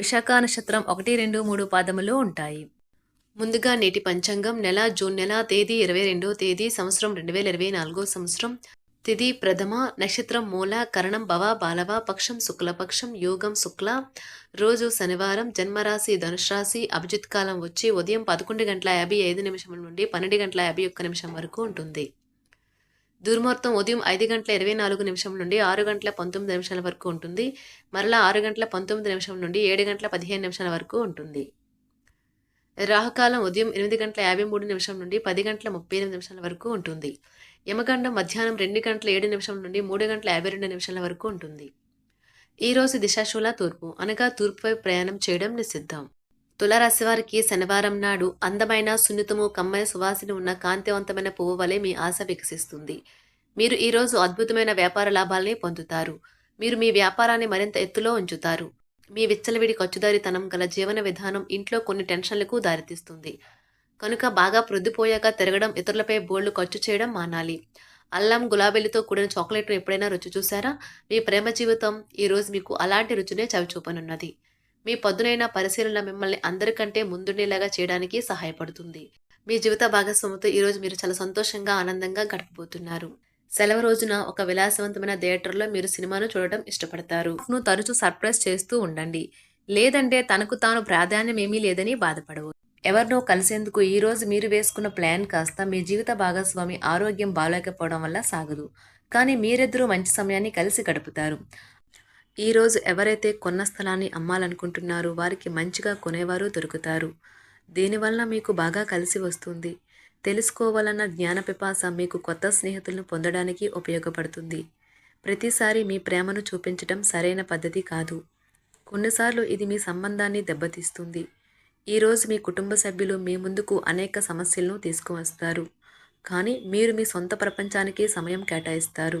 విశాఖ నక్షత్రం ఒకటి రెండు మూడు పాదములు ఉంటాయి. ముందుగా నేటి పంచాంగం నెల జూన్ నెల తేదీ ఇరవై రెండో తేదీ సంవత్సరం రెండు వేల ఇరవై నాలుగో సంవత్సరం. తిథి ప్రథమ నక్షత్రం మూల కరణం భవ బాలవ పక్షం శుక్లపక్షం యోగం శుక్ల. రోజు శనివారం జన్మరాశి ధనుష్రాశి అభిజిత్ కాలం వచ్చి ఉదయం పదకొండు గంటల యాభై ఐదు నిమిషం నుండి పన్నెండు గంటల యాభై ఒక్క నిమిషం వరకు ఉంటుంది. దుర్ముహూర్తం ఉదయం ఐదు గంటల ఇరవై నాలుగు నిమిషం నుండి ఆరు గంటల పంతొమ్మిది నిమిషాల వరకు ఉంటుంది. మరలా ఆరు గంటల పంతొమ్మిది నిమిషం నుండి ఏడు గంటల పదిహేను నిమిషాల వరకు ఉంటుంది. రాహుకాలం ఉదయం ఎనిమిది గంటల యాభై మూడు నిమిషం నుండి పది గంటల ముప్పై ఎనిమిది నిమిషాల వరకు ఉంటుంది. యమగండం మధ్యాహ్నం రెండు గంటల ఏడు నిమిషం నుండి మూడు గంటల యాభై రెండు నిమిషాల వరకు ఉంటుంది. ఈ రోజు దిశాశూల తూర్పు అనగా తూర్పుపై ప్రయాణం చేయడం నిషిద్ధం. తులారాశి వారికి శనివారం నాడు అందమైన సున్నితము కమ్మని సువాసన ఉన్న కాంతివంతమైన పువ్వు వలె మీ ఆశ వికసిస్తుంది. మీరు ఈరోజు అద్భుతమైన వ్యాపార లాభాల్ని పొందుతారు. మీరు మీ వ్యాపారాన్ని మరింత ఎత్తులో ఉంచుతారు. మీ విచ్చలవిడి ఖర్చుదారితనం గల జీవన విధానం ఇంట్లో కొన్ని టెన్షన్లకు దారితీస్తుంది. కనుక బాగా ప్రొద్దుపోయాక తిరగడం ఇతరులపై బోళ్ళు ఖర్చు చేయడం మానాలి. అల్లం గులాబీలతో కూడిన చాక్లెట్ను ఎప్పుడైనా రుచి చూసారా మీ ప్రేమ జీవితం ఈరోజు మీకు అలాంటి రుచినే చవిచూపనున్నది. మీ పదునైన పరిశీలన మిమ్మల్ని అందరికంటే ముందుండేలాగా చేయడానికి సహాయపడుతుంది. మీ జీవిత భాగస్వామితో ఈరోజు మీరు చాలా సంతోషంగా ఆనందంగా గడపబోతున్నారు. సెలవు రోజున ఒక విలాసవంతమైన థియేటర్లో మీరు సినిమాను చూడటం ఇష్టపడతారు. ను తరచూ సర్ప్రైజ్ చేస్తూ ఉండండి. లేదంటే తనకు తాను ప్రాధాన్యం ఏమీ లేదని బాధపడవు ఎవరినో కలిసేందుకు ఈ రోజు మీరు వేసుకున్న ప్లాన్ కాస్త మీ జీవిత భాగస్వామి ఆరోగ్యం బాగోలేకపోవడం వల్ల సాగదు. కానీ మీరిద్దరూ మంచి సమయాన్ని కలిసి గడుపుతారు. ఈరోజు ఎవరైతే కొన్న స్థలాన్ని అమ్మాలనుకుంటున్నారో వారికి మంచిగా కొనేవారు దొరుకుతారు. దీనివల్ల మీకు బాగా కలిసి వస్తుంది. తెలుసుకోవాలన్న జ్ఞాన పిపాస మీకు కొత్త స్నేహితులను పొందడానికి ఉపయోగపడుతుంది. ప్రతిసారి మీ ప్రేమను చూపించడం సరైన పద్ధతి కాదు. కొన్నిసార్లు ఇది మీ సంబంధాన్ని దెబ్బతీస్తుంది. ఈరోజు మీ కుటుంబ సభ్యులు మీ ముందుకు అనేక సమస్యలను తీసుకువస్తారు. కానీ మీరు మీ సొంత ప్రపంచానికి సమయం కేటాయిస్తారు.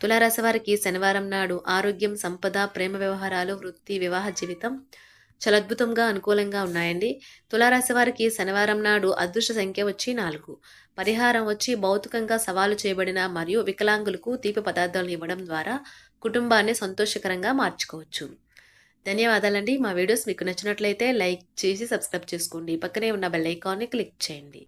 తులారాశి వారికి శనివారం నాడు ఆరోగ్యం సంపద ప్రేమ వ్యవహారాలు వృత్తి వివాహ జీవితం చాలా అద్భుతంగా అనుకూలంగా ఉన్నాయండి. తులారాశి వారికి శనివారం నాడు అదృష్ట సంఖ్య వచ్చి నాలుగు. పరిహారం వచ్చి భౌతికంగా సవాలు చేయబడిన మరియు వికలాంగులకు తీపి పదార్థాలను ఇవ్వడం ద్వారా కుటుంబాన్ని సంతోషకరంగా మార్చుకోవచ్చు. ధన్యవాదాలండి. మా వీడియోస్ మీకు నచ్చినట్లయితే లైక్ చేసి సబ్స్క్రైబ్ చేసుకోండి. పక్కనే ఉన్న బెల్ ఐకాన్ని క్లిక్ చేయండి.